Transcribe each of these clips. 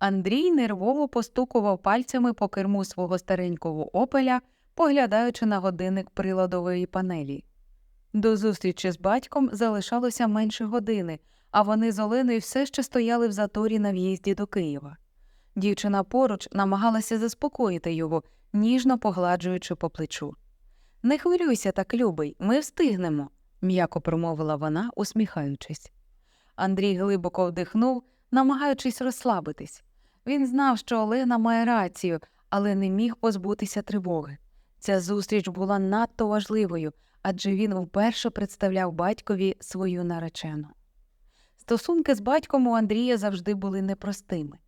Андрій нервово постукував пальцями по керму свого старенького опеля, поглядаючи на годинник приладової панелі. До зустрічі з батьком залишалося менше години, а вони з Оленою все ще стояли в заторі на в'їзді до Києва. Дівчина поруч намагалася заспокоїти його, ніжно погладжуючи по плечу. Не хвилюйся так, любий, ми встигнемо, м'яко промовила вона, усміхаючись. Андрій глибоко вдихнув, намагаючись розслабитись. Він знав, що Олена має рацію, але не міг позбутися тривоги. Ця зустріч була надто важливою, адже він вперше представляв батькові свою наречену. Стосунки з батьком у Андрія завжди були непростими.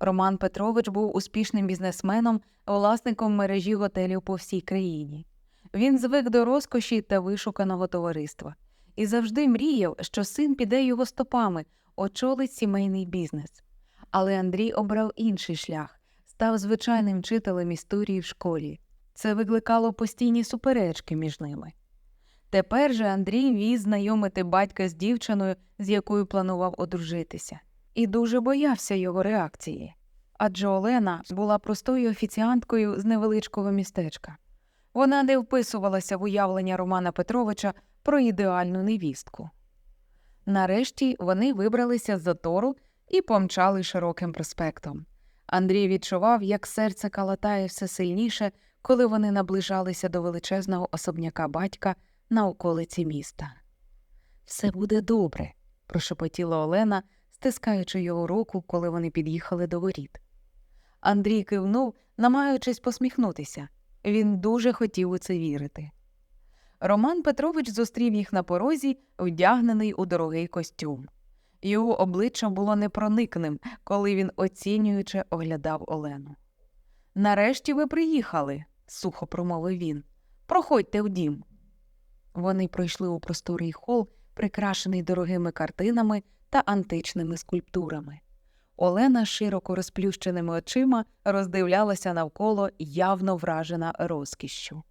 Роман Петрович був успішним бізнесменом, власником мережі готелів по всій країні. Він звик до розкоші та вишуканого товариства і завжди мріяв, що син піде його стопами, очолить сімейний бізнес. Але Андрій обрав інший шлях, став звичайним вчителем історії в школі. Це викликало постійні суперечки між ними. Тепер же Андрій віз знайомити батька з дівчиною, з якою планував одружитися, і дуже боявся його реакції. Адже Олена була простою офіціанткою з невеличкого містечка. Вона не вписувалася в уявлення Романа Петровича про ідеальну невістку. Нарешті вони вибралися з затору і помчали широким проспектом. Андрій відчував, як серце калатає все сильніше, коли вони наближалися до величезного особняка батька на околиці міста. Все буде добре, прошепотіла Олена, стискаючи його руку, коли вони під'їхали до воріт. Андрій кивнув, намагаючись посміхнутися. Він дуже хотів у це вірити. Роман Петрович зустрів їх на порозі, вдягнений у дорогий костюм. Його обличчя було непроникним, коли він оцінююче оглядав Олену. Нарешті ви приїхали, сухо промовив він. Проходьте в дім. Вони пройшли у просторий хол, прикрашений дорогими картинами та античними скульптурами. Олена широко розплющеними очима роздивлялася навколо, явно вражена розкішшю.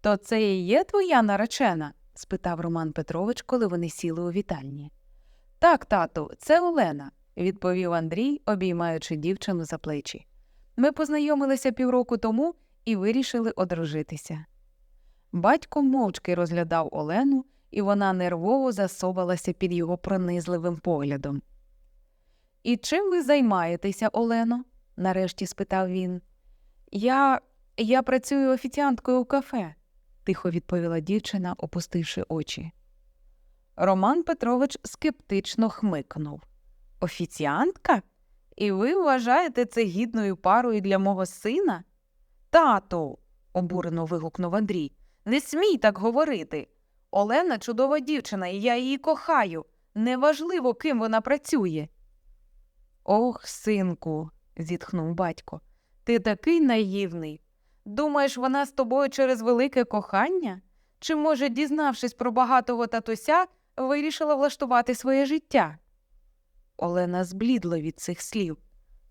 То це і є твоя наречена? спитав Роман Петрович, коли вони сіли у вітальні. Так, тату, це Олена, відповів Андрій, обіймаючи дівчину за плечі. Ми познайомилися півроку тому і вирішили одружитися. Батько мовчки розглядав Олену, і вона нервово засовалася під його пронизливим поглядом. І чим ви займаєтеся, Олено? нарешті спитав він. Я я працюю офіціанткою у кафе, тихо відповіла дівчина, опустивши очі. Роман Петрович скептично хмикнув. Офіціантка? І ви вважаєте це гідною парою для мого сина? Тату, обурено вигукнув Андрій. Не смій так говорити. Олена чудова дівчина, і я її кохаю. Неважливо, ким вона працює. Ох, синку, зітхнув батько, ти такий наївний. Думаєш, вона з тобою через велике кохання? Чи, може, дізнавшись про багатого татуся, вирішила влаштувати своє життя? Олена зблідла від цих слів.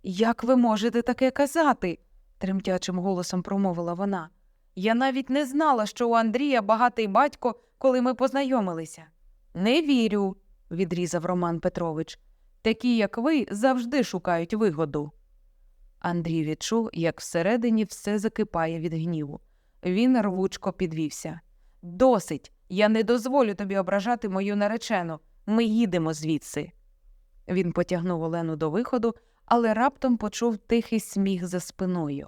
Як ви можете таке казати? тремтячим голосом промовила вона. Я навіть не знала, що у Андрія багатий батько, коли ми познайомилися. Не вірю, відрізав Роман Петрович. Такі, як ви, завжди шукають вигоду. Андрій відчув, як всередині все закипає від гніву. Він рвучко підвівся. Досить, я не дозволю тобі ображати мою наречену. Ми їдемо звідси. Він потягнув Олену до виходу, але раптом почув тихий сміх за спиною.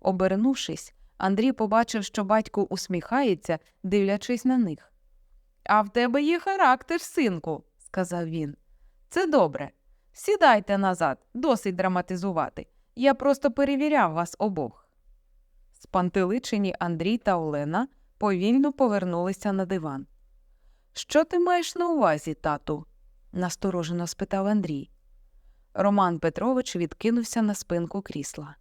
Обернувшись, Андрій побачив, що батько усміхається, дивлячись на них. А в тебе є характер, синку, сказав він. Це добре. Сідайте назад, досить драматизувати. Я просто перевіряв вас обох. Спантеличені Андрій та Олена повільно повернулися на диван. Що ти маєш на увазі, тату? насторожено спитав Андрій. Роман Петрович відкинувся на спинку крісла.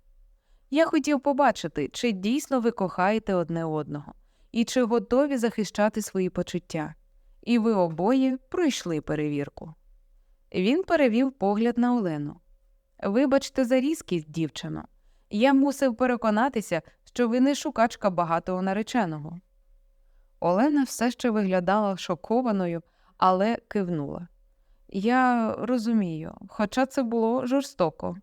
Я хотів побачити, чи дійсно ви кохаєте одне одного, і чи готові захищати свої почуття. І ви обоє пройшли перевірку. Він перевів погляд на Олену. Вибачте за різкість, дівчино. Я мусив переконатися, що ви не шукачка багатого нареченого. Олена все ще виглядала шокованою, але кивнула. Я розумію, хоча це було жорстоко.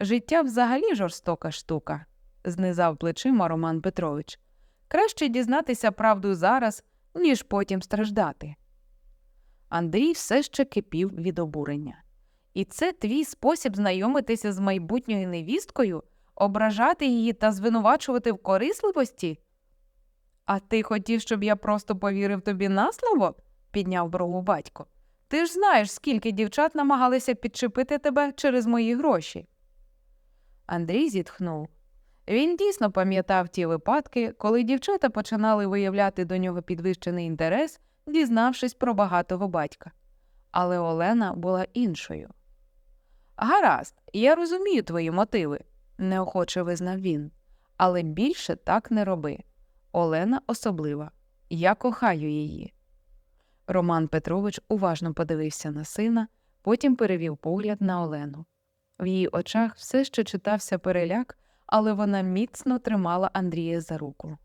Життя взагалі жорстока штука, знизав плечима Роман Петрович. Краще дізнатися правду зараз, ніж потім страждати. Андрій все ще кипів від обурення. І це твій спосіб знайомитися з майбутньою невісткою, ображати її та звинувачувати в корисливості? А ти хотів, щоб я просто повірив тобі на слово? підняв брову батько. Ти ж знаєш, скільки дівчат намагалися підчепити тебе через мої гроші. Андрій зітхнув. Він дійсно пам'ятав ті випадки, коли дівчата починали виявляти до нього підвищений інтерес, дізнавшись про багатого батька. Але Олена була іншою. Гаразд, я розумію твої мотиви, неохоче визнав він. Але більше так не роби. Олена особлива. Я кохаю її. Роман Петрович уважно подивився на сина, потім перевів погляд на Олену. В її очах все ще читався переляк, але вона міцно тримала Андрія за руку.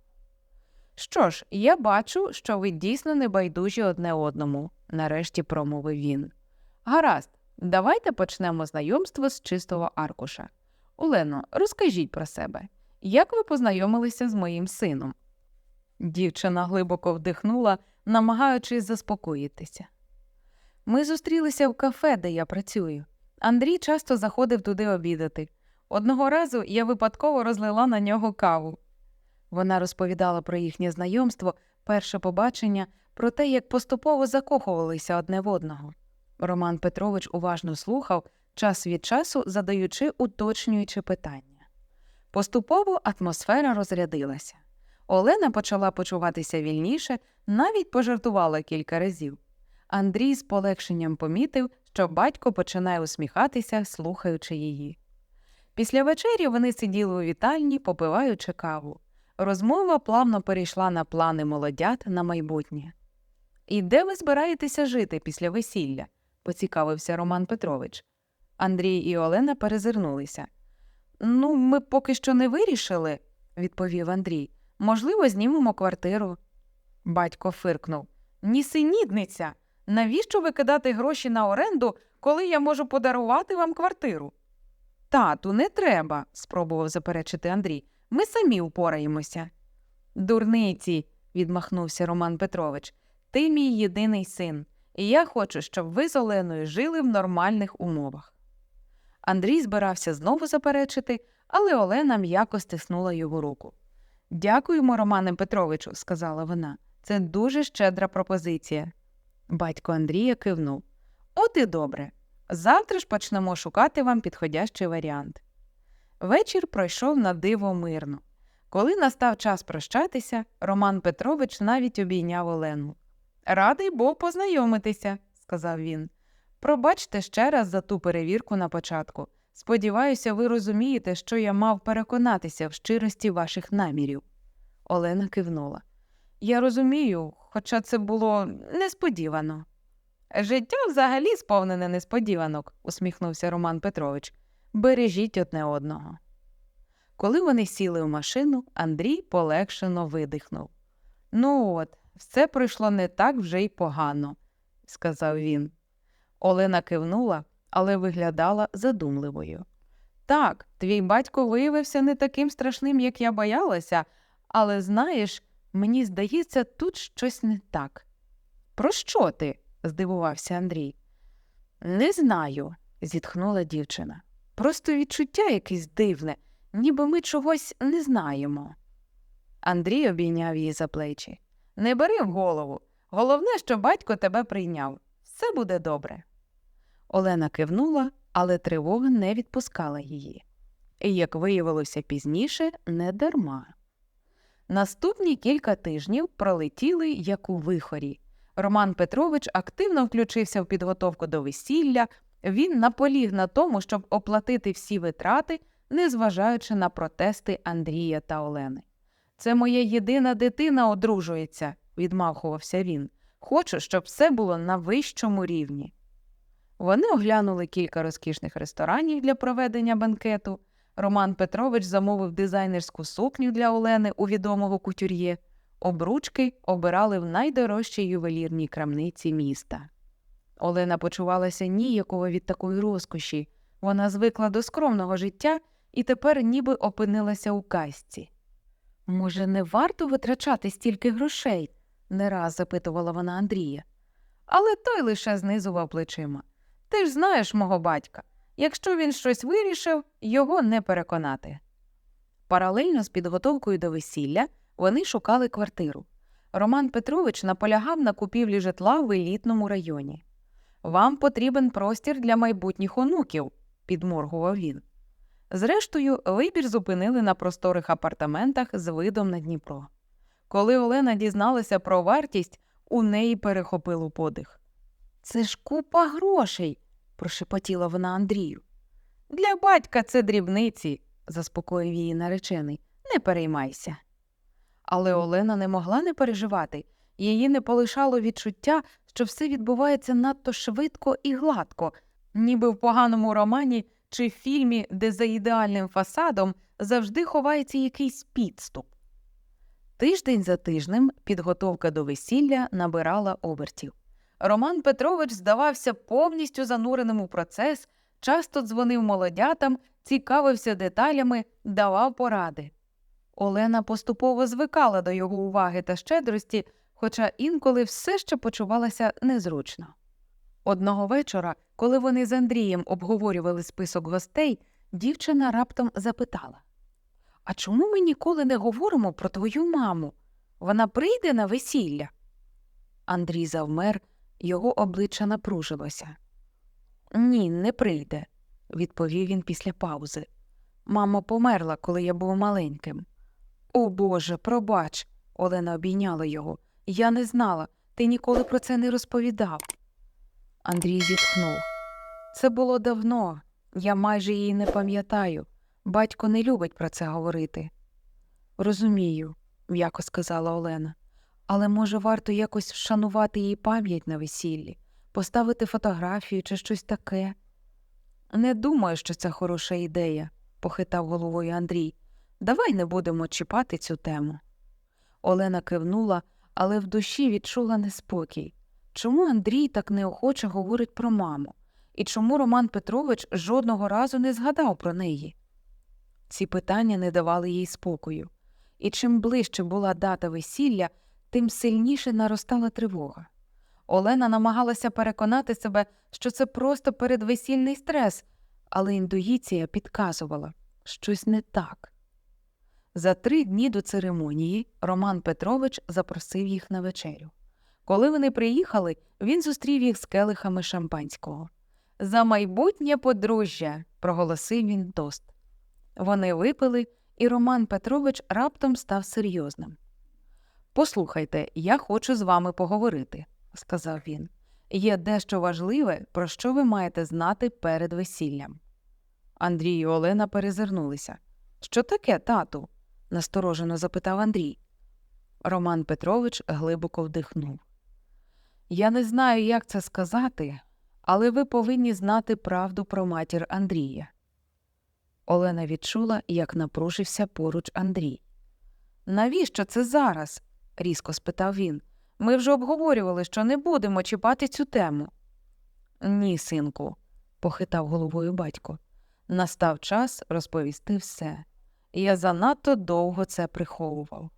Що ж, я бачу, що ви дійсно небайдужі одне одному, нарешті промовив він. Гаразд, давайте почнемо знайомство з чистого аркуша. Олено, розкажіть про себе. Як ви познайомилися з моїм сином? Дівчина глибоко вдихнула, намагаючись заспокоїтися. Ми зустрілися в кафе, де я працюю. Андрій часто заходив туди обідати. Одного разу я випадково розлила на нього каву. Вона розповідала про їхнє знайомство, перше побачення, про те, як поступово закохувалися одне в одного. Роман Петрович уважно слухав, час від часу задаючи уточнюючи питання. Поступово атмосфера розрядилася. Олена почала почуватися вільніше, навіть пожартувала кілька разів. Андрій з полегшенням помітив, що батько починає усміхатися, слухаючи її. Після вечері вони сиділи у вітальні, попиваючи каву. Розмова плавно перейшла на плани молодят на майбутнє. І де ви збираєтеся жити після весілля? поцікавився Роман Петрович. Андрій і Олена перезирнулися. Ну, ми поки що не вирішили, відповів Андрій. Можливо, знімемо квартиру. Батько фиркнув. Нісенітниця. Навіщо викидати гроші на оренду, коли я можу подарувати вам квартиру? Тату, не треба, спробував заперечити Андрій. Ми самі впораємося. Дурниці, відмахнувся Роман Петрович. Ти мій єдиний син, і я хочу, щоб ви з Оленою жили в нормальних умовах. Андрій збирався знову заперечити, але Олена м'яко стиснула його руку. Дякуємо, Романе Петровичу, сказала вона. Це дуже щедра пропозиція. Батько Андрія кивнув. От і добре. Завтра ж почнемо шукати вам підходящий варіант. Вечір пройшов на диво мирно. Коли настав час прощатися, Роман Петрович навіть обійняв Олену. Радий був познайомитися, сказав він. Пробачте ще раз за ту перевірку на початку. Сподіваюся, ви розумієте, що я мав переконатися в щирості ваших намірів. Олена кивнула. Я розумію, хоча це було несподівано. Життя взагалі сповнене несподіванок, усміхнувся Роман Петрович. Бережіть одне одного. Коли вони сіли в машину, Андрій полегшено видихнув. Ну от, все пройшло не так вже й погано, сказав він. Олена кивнула, але виглядала задумливою. Так, твій батько виявився не таким страшним, як я боялася, але знаєш, мені здається, тут щось не так. Про що ти? здивувався Андрій. Не знаю, зітхнула дівчина. Просто відчуття якесь дивне, ніби ми чогось не знаємо. Андрій обійняв її за плечі. Не бери в голову. Головне, що батько тебе прийняв. Все буде добре. Олена кивнула, але тривога не відпускала її. І, як виявилося пізніше, не дарма. Наступні кілька тижнів пролетіли як у вихорі. Роман Петрович активно включився в підготовку до весілля. Він наполіг на тому, щоб оплатити всі витрати, незважаючи на протести Андрія та Олени. Це моя єдина дитина одружується, відмахувався він. Хочу, щоб все було на вищому рівні. Вони оглянули кілька розкішних ресторанів для проведення банкету. Роман Петрович замовив дизайнерську сукню для Олени у відомого кутюр'є. Обручки обирали в найдорожчій ювелірній крамниці міста. Олена почувалася ніяково від такої розкоші. Вона звикла до скромного життя і тепер ніби опинилася у казці. Може, не варто витрачати стільки грошей? не раз запитувала вона Андрія. Але той лише знизував плечима. Ти ж знаєш мого батька. Якщо він щось вирішив, його не переконати. Паралельно з підготовкою до весілля вони шукали квартиру. Роман Петрович наполягав на купівлі житла в елітному районі. Вам потрібен простір для майбутніх онуків, підморгував він. Зрештою, вибір зупинили на просторих апартаментах з видом на Дніпро. Коли Олена дізналася про вартість, у неї перехопило подих. Це ж купа грошей, прошепотіла вона Андрію. Для батька це дрібниці, заспокоїв її наречений. Не переймайся. Але Олена не могла не переживати, її не полишало відчуття, що все відбувається надто швидко і гладко, ніби в поганому романі чи фільмі, де за ідеальним фасадом завжди ховається якийсь підступ. Тиждень за тижнем підготовка до весілля набирала обертів. Роман Петрович здавався повністю зануреним у процес, часто дзвонив молодятам, цікавився деталями, давав поради. Олена поступово звикала до його уваги та щедрості, хоча інколи все ще почувалася незручно. Одного вечора, коли вони з Андрієм обговорювали список гостей, дівчина раптом запитала А чому ми ніколи не говоримо про твою маму? Вона прийде на весілля? Андрій завмер, його обличчя напружилося. Ні, не прийде, відповів він після паузи. Мама померла, коли я був маленьким. О Боже, пробач, Олена обійняла його. Я не знала, ти ніколи про це не розповідав. Андрій зітхнув. Це було давно, я майже її не пам'ятаю. Батько не любить про це говорити. Розумію, м'яко сказала Олена. Але може варто якось вшанувати її пам'ять на весіллі, поставити фотографію чи щось таке. Не думаю, що це хороша ідея, похитав головою Андрій. Давай не будемо чіпати цю тему. Олена кивнула, але в душі відчула неспокій. Чому Андрій так неохоче говорить про маму? І чому Роман Петрович жодного разу не згадав про неї? Ці питання не давали їй спокою, і чим ближче була дата весілля, тим сильніше наростала тривога. Олена намагалася переконати себе, що це просто передвесільний стрес, але інтуїція підказувала щось не так. За три дні до церемонії Роман Петрович запросив їх на вечерю. Коли вони приїхали, він зустрів їх з келихами шампанського. За майбутнє подружжя, проголосив він тост. Вони випили, і Роман Петрович раптом став серйозним. Послухайте, я хочу з вами поговорити, сказав він. Є дещо важливе, про що ви маєте знати перед весіллям. Андрій і Олена перезирнулися. Що таке, тату? насторожено запитав Андрій. Роман Петрович глибоко вдихнув. Я не знаю, як це сказати, але ви повинні знати правду про матір Андрія. Олена відчула, як напружився поруч Андрій. Навіщо це зараз? Різко спитав він. Ми вже обговорювали, що не будемо чіпати цю тему. Ні, синку, похитав головою батько. Настав час розповісти все. Я занадто довго це приховував.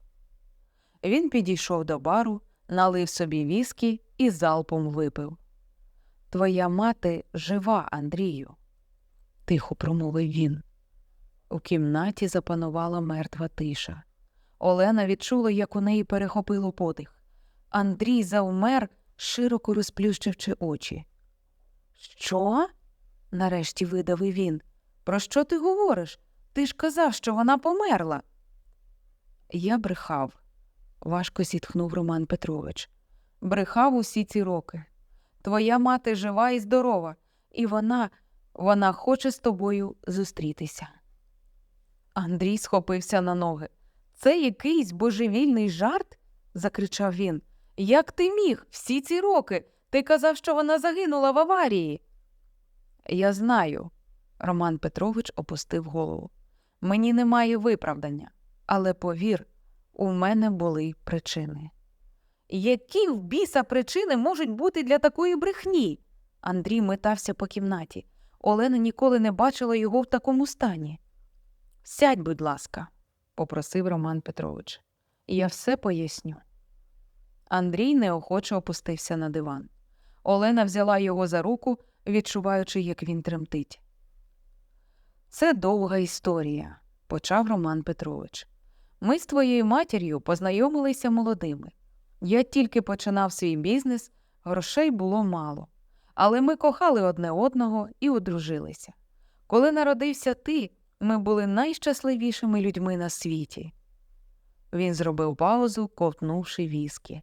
Він підійшов до бару, налив собі віскі і залпом випив. Твоя мати жива, Андрію, тихо промовив він. У кімнаті запанувала мертва тиша. Олена відчула, як у неї перехопило подих. Андрій завмер, широко розплющивши очі. Що? нарешті видавив він. Про що ти говориш? Ти ж казав, що вона померла. Я брехав, важко зітхнув Роман Петрович. Брехав усі ці роки. Твоя мати жива і здорова, і вона, вона хоче з тобою зустрітися. Андрій схопився на ноги. Це якийсь божевільний жарт? закричав він. Як ти міг всі ці роки? Ти казав, що вона загинула в аварії. Я знаю, Роман Петрович опустив голову. Мені немає виправдання, але повір, у мене були причини. Які в біса причини можуть бути для такої брехні? Андрій метався по кімнаті. Олена ніколи не бачила його в такому стані. Сядь, будь ласка, попросив Роман Петрович. Я все поясню. Андрій неохоче опустився на диван. Олена взяла його за руку, відчуваючи, як він тремтить. Це довга історія, почав Роман Петрович. Ми з твоєю матір'ю познайомилися молодими. Я тільки починав свій бізнес, грошей було мало. Але ми кохали одне одного і одружилися. Коли народився ти, ми були найщасливішими людьми на світі. Він зробив паузу, ковтнувши віскі.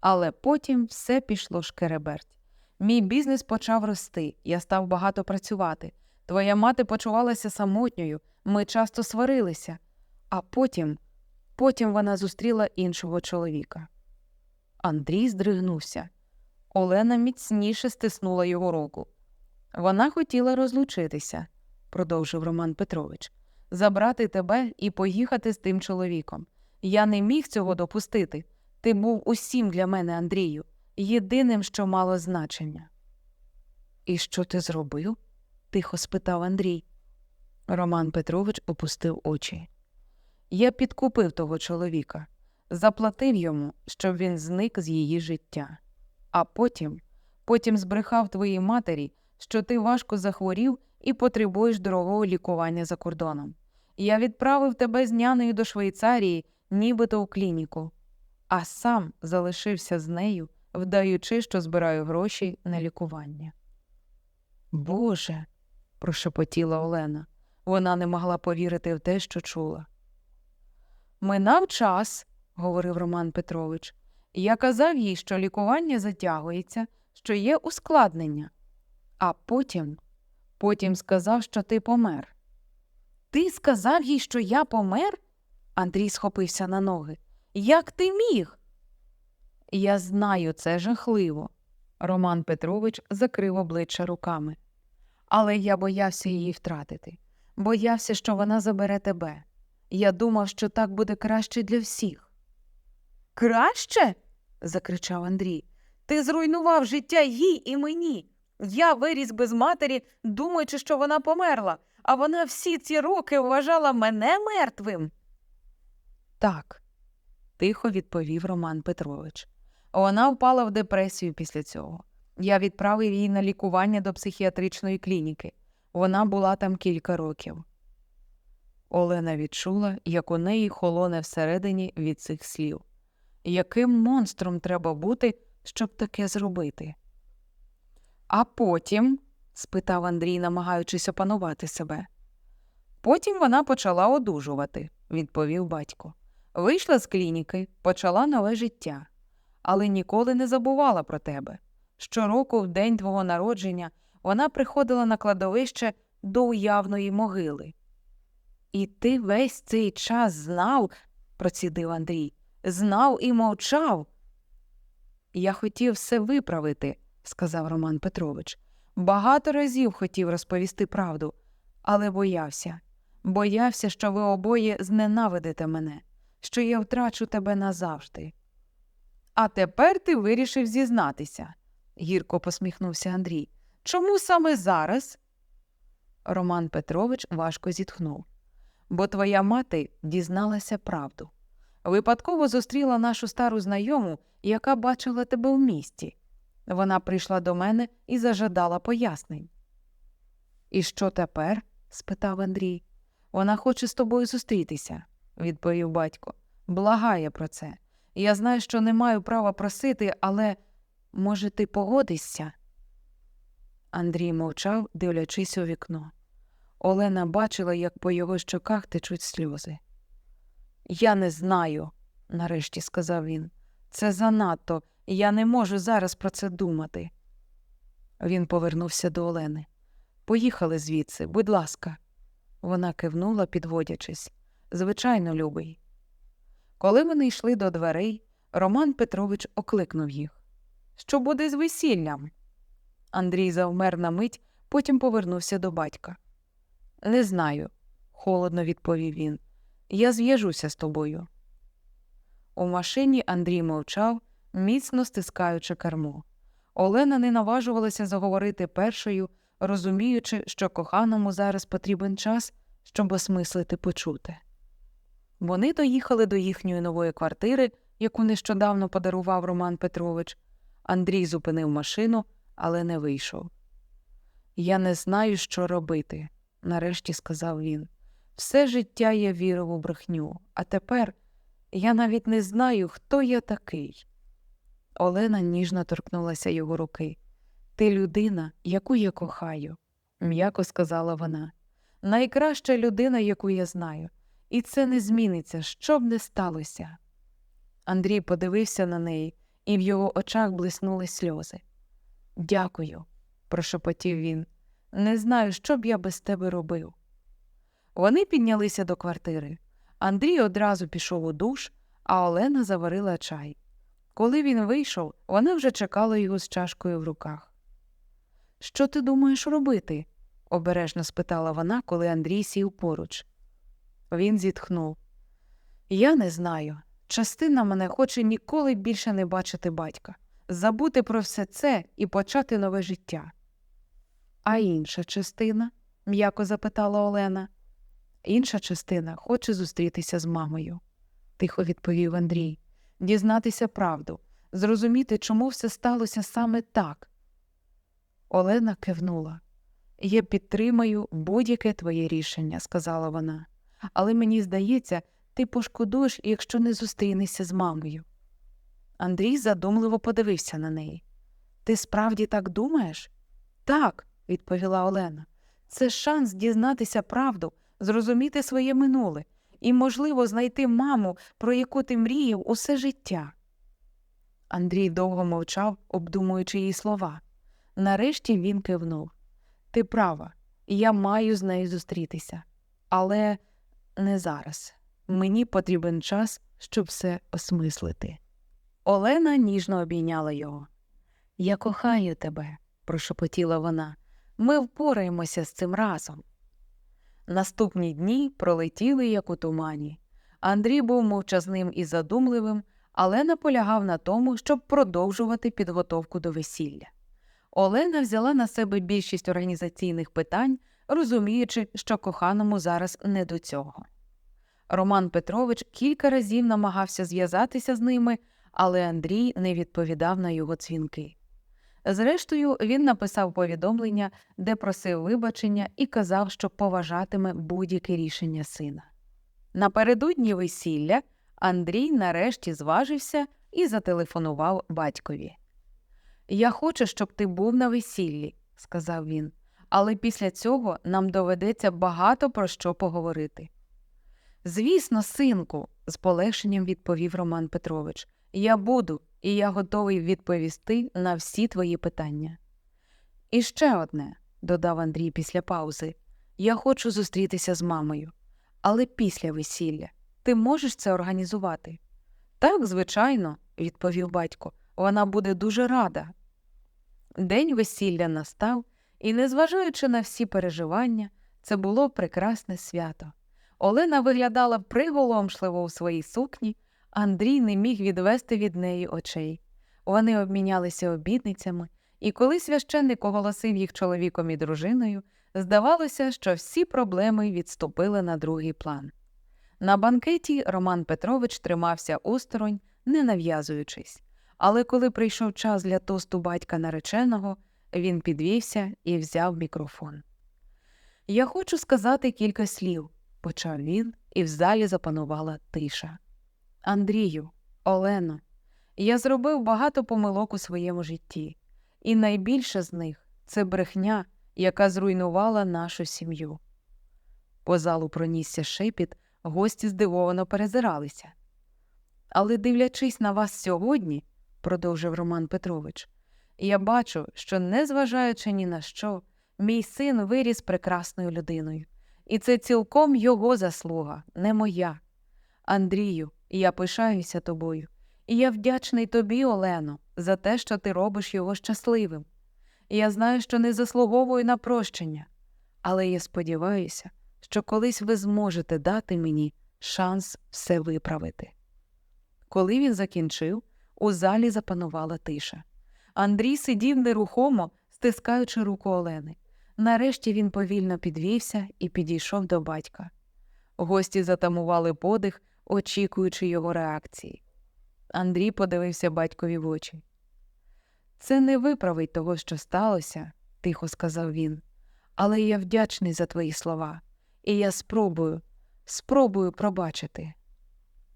Але потім все пішло шкереберть. Мій бізнес почав рости, я став багато працювати. Твоя мати почувалася самотньою, ми часто сварилися, а потім, потім вона зустріла іншого чоловіка. Андрій здригнувся. Олена міцніше стиснула його руку. Вона хотіла розлучитися, продовжив Роман Петрович, забрати тебе і поїхати з тим чоловіком. Я не міг цього допустити. Ти був усім для мене, Андрію, єдиним, що мало значення. І що ти зробив? тихо спитав Андрій. Роман Петрович опустив очі. Я підкупив того чоловіка, заплатив йому, щоб він зник з її життя. А потім, потім збрехав твоїй матері, що ти важко захворів і потребуєш дорогого лікування за кордоном. Я відправив тебе з нянею до Швейцарії, нібито у клініку, а сам залишився з нею, вдаючи, що збираю гроші на лікування. Боже, прошепотіла Олена. Вона не могла повірити в те, що чула. Минав час, говорив Роман Петрович. Я казав їй, що лікування затягується, що є ускладнення. А потім, потім сказав, що ти помер. Ти сказав їй, що я помер? Андрій схопився на ноги. Як ти міг? Я знаю, це жахливо. Роман Петрович закрив обличчя руками. Але я боявся її втратити, боявся, що вона забере тебе. Я думав, що так буде краще для всіх. Краще? закричав Андрій. Ти зруйнував життя їй і мені. Я виріс без матері, думаючи, що вона померла, а вона всі ці роки вважала мене мертвим. Так, тихо відповів Роман Петрович. Вона впала в депресію після цього. Я відправив її на лікування до психіатричної клініки. Вона була там кілька років. Олена відчула, як у неї холоне всередині від цих слів. Яким монстром треба бути, щоб таке зробити? А потім, спитав Андрій, намагаючись опанувати себе. Потім вона почала одужувати, відповів батько. Вийшла з клініки, почала нове життя, але ніколи не забувала про тебе. Щороку, в день твого народження, вона приходила на кладовище до уявної могили. І ти весь цей час знав, процідив Андрій, знав і мовчав. Я хотів все виправити, сказав Роман Петрович. Багато разів хотів розповісти правду, але боявся. Боявся, що ви обоє зненавидите мене, що я втрачу тебе назавжди. А тепер ти вирішив зізнатися, гірко посміхнувся Андрій. Чому саме зараз? Роман Петрович важко зітхнув. Бо твоя мати дізналася правду. Випадково зустріла нашу стару знайому, яка бачила тебе в місті. Вона прийшла до мене і зажадала пояснень. І що тепер? спитав Андрій. Вона хоче з тобою зустрітися, відповів батько. Благає про це. Я знаю, що не маю права просити, але, може, ти погодишся? Андрій мовчав, дивлячись у вікно. Олена бачила, як по його щоках течуть сльози. Я не знаю, нарешті сказав він. Це занадто, я не можу зараз про це думати. Він повернувся до Олени. Поїхали звідси, будь ласка. Вона кивнула, підводячись. Звичайно, любий. Коли вони йшли до дверей, Роман Петрович окликнув їх. Що буде з весіллям? Андрій завмер на мить, потім повернувся до батька. Не знаю, холодно відповів він. Я зв'яжуся з тобою. У машині Андрій мовчав, міцно стискаючи кермо. Олена не наважувалася заговорити першою, розуміючи, що коханому зараз потрібен час, щоб осмислити почуте. Вони доїхали до їхньої нової квартири, яку нещодавно подарував Роман Петрович. Андрій зупинив машину, але не вийшов. Я не знаю, що робити, нарешті сказав він. Все життя я вірив у брехню, а тепер я навіть не знаю, хто я такий. Олена ніжно торкнулася його руки. Ти людина, яку я кохаю, м'яко сказала вона. Найкраща людина, яку я знаю, і це не зміниться, що б не сталося. Андрій подивився на неї, і в його очах блиснули сльози. Дякую, прошепотів він. Не знаю, що б я без тебе робив. Вони піднялися до квартири. Андрій одразу пішов у душ, а Олена заварила чай. Коли він вийшов, вона вже чекала його з чашкою в руках. Що ти думаєш робити? обережно спитала вона, коли Андрій сів поруч. Він зітхнув. Я не знаю. Частина мене хоче ніколи більше не бачити батька, забути про все це і почати нове життя. А інша частина? м'яко запитала Олена. Інша частина хоче зустрітися з мамою, тихо відповів Андрій, дізнатися правду, зрозуміти, чому все сталося саме так. Олена кивнула. Я підтримаю будь-яке твоє рішення, сказала вона, але мені здається, ти пошкодуєш, якщо не зустрінешся з мамою. Андрій задумливо подивився на неї. Ти справді так думаєш? Так, відповіла Олена. Це шанс дізнатися правду, зрозуміти своє минуле і, можливо, знайти маму, про яку ти мріяв усе життя. Андрій довго мовчав, обдумуючи її слова. Нарешті він кивнув. Ти права, я маю з нею зустрітися. Але не зараз. Мені потрібен час, щоб все осмислити. Олена ніжно обійняла його. Я кохаю тебе, прошепотіла вона. Ми впораємося з цим разом. Наступні дні пролетіли, як у тумані. Андрій був мовчазним і задумливим, але наполягав на тому, щоб продовжувати підготовку до весілля. Олена взяла на себе більшість організаційних питань, розуміючи, що коханому зараз не до цього. Роман Петрович кілька разів намагався зв'язатися з ними, але Андрій не відповідав на його дзвінки. Зрештою, він написав повідомлення, де просив вибачення і казав, що поважатиме будь-яке рішення сина. Напередодні весілля Андрій нарешті зважився і зателефонував батькові. Я хочу, щоб ти був на весіллі, сказав він, але після цього нам доведеться багато про що поговорити. Звісно, синку, з полегшенням відповів Роман Петрович, я буду, і я готовий відповісти на всі твої питання. І ще одне, додав Андрій після паузи, я хочу зустрітися з мамою, але після весілля ти можеш це організувати? Так, звичайно, відповів батько, вона буде дуже рада. День весілля настав, і, незважаючи на всі переживання, це було прекрасне свято. Олена виглядала приголомшливо у своїй сукні, Андрій не міг відвести від неї очей. Вони обмінялися обідницями, і коли священник оголосив їх чоловіком і дружиною, здавалося, що всі проблеми відступили на другий план. На банкеті Роман Петрович тримався осторонь, не нав'язуючись, але коли прийшов час для тосту батька нареченого, він підвівся і взяв мікрофон. Я хочу сказати кілька слів, почав він, і в залі запанувала тиша. Андрію, Олено, я зробив багато помилок у своєму житті, і найбільше з них це брехня, яка зруйнувала нашу сім'ю. По залу пронісся шепіт, гості здивовано перезиралися. Але, дивлячись на вас сьогодні, продовжив Роман Петрович, я бачу, що, незважаючи ні на що, мій син виріс прекрасною людиною, і це цілком його заслуга, не моя. Андрію, я пишаюся тобою, і я вдячний тобі, Олено, за те, що ти робиш його щасливим. Я знаю, що не заслуговую на прощення, але я сподіваюся, що колись ви зможете дати мені шанс все виправити. Коли він закінчив, у залі запанувала тиша. Андрій сидів нерухомо, стискаючи руку Олени. Нарешті він повільно підвівся і підійшов до батька. Гості затамували подих, очікуючи його реакції. Андрій подивився батькові в очі. Це не виправить того, що сталося, тихо сказав він. Але я вдячний за твої слова, і я спробую, спробую пробачити.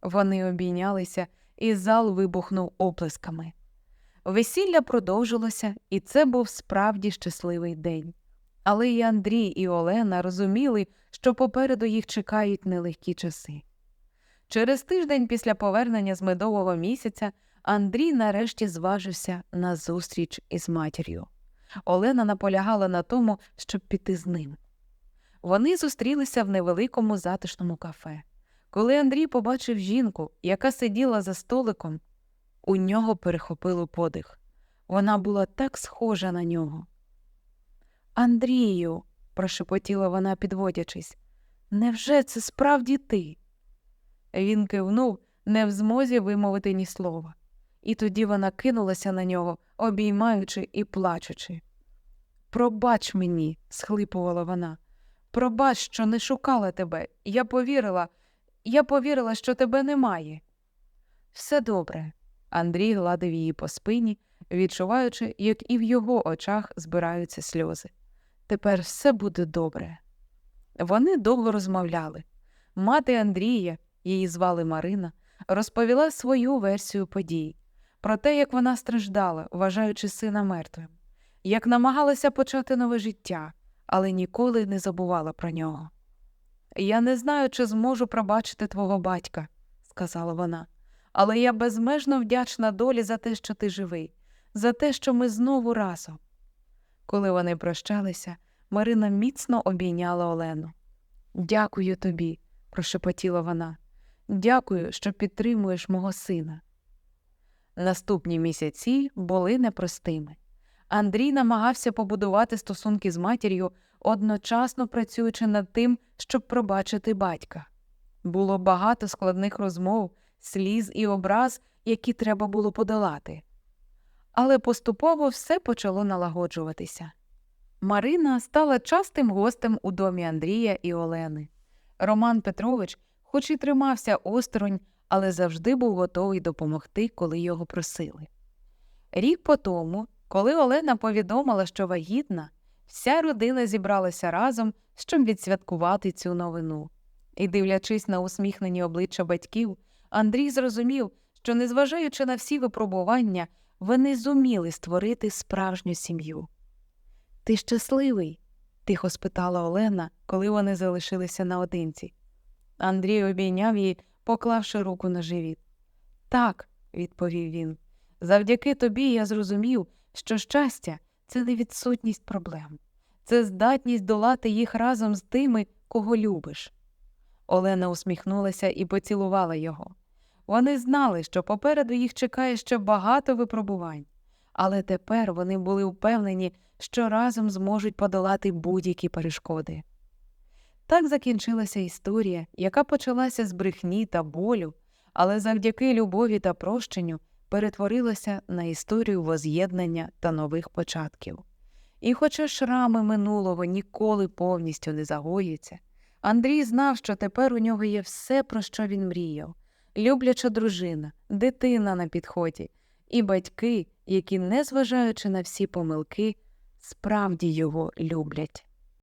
Вони обійнялися, і зал вибухнув оплесками. Весілля продовжилося, і це був справді щасливий день. Але і Андрій, і Олена розуміли, що попереду їх чекають нелегкі часи. Через тиждень після повернення з медового місяця Андрій нарешті зважився на зустріч із матір'ю. Олена наполягала на тому, щоб піти з ним. Вони зустрілися в невеликому затишному кафе. Коли Андрій побачив жінку, яка сиділа за столиком, у нього перехопило подих. Вона була так схожа на нього. Андрію, прошепотіла вона, підводячись, невже це справді ти? Він кивнув, не в змозі вимовити ні слова, і тоді вона кинулася на нього, обіймаючи і плачучи. Пробач мені, схлипувала вона. Пробач, що не шукала тебе. Я повірила, я повірила, що тебе немає. Все добре. Андрій гладив її по спині, відчуваючи, як і в його очах збираються сльози. Тепер все буде добре. Вони довго розмовляли. Мати Андрія, її звали Марина, розповіла свою версію подій про те, як вона страждала, вважаючи сина мертвим, як намагалася почати нове життя, але ніколи не забувала про нього. Я не знаю, чи зможу пробачити твого батька, сказала вона, але я безмежно вдячна долі за те, що ти живий, за те, що ми знову разом. Коли вони прощалися, Марина міцно обійняла Олену. Дякую тобі, прошепотіла вона. Дякую, що підтримуєш мого сина. Наступні місяці були непростими. Андрій намагався побудувати стосунки з матір'ю, одночасно працюючи над тим, щоб пробачити батька. Було багато складних розмов, сліз і образ, які треба було подолати. Але поступово все почало налагоджуватися. Марина стала частим гостем у домі Андрія і Олени. Роман Петрович, хоч і тримався осторонь, але завжди був готовий допомогти, коли його просили. Рік по тому, коли Олена повідомила, що вагітна, вся родина зібралася разом, щоб відсвяткувати цю новину. І, дивлячись на усміхнені обличчя батьків, Андрій зрозумів, що, незважаючи на всі випробування, вони зуміли створити справжню сім'ю. Ти щасливий? тихо спитала Олена, коли вони залишилися наодинці. Андрій обійняв її, поклавши руку на живіт. Так, відповів він, завдяки тобі я зрозумів, що щастя це не відсутність проблем, це здатність долати їх разом з тими, кого любиш. Олена усміхнулася і поцілувала його. Вони знали, що попереду їх чекає ще багато випробувань, але тепер вони були впевнені, що разом зможуть подолати будь-які перешкоди. Так закінчилася історія, яка почалася з брехні та болю, але завдяки любові та прощенню перетворилася на історію воз'єднання та нових початків. І хоча шрами минулого ніколи повністю не загоються, Андрій знав, що тепер у нього є все, про що він мріяв любляча дружина, дитина на підході, і батьки, які, незважаючи на всі помилки, справді його люблять.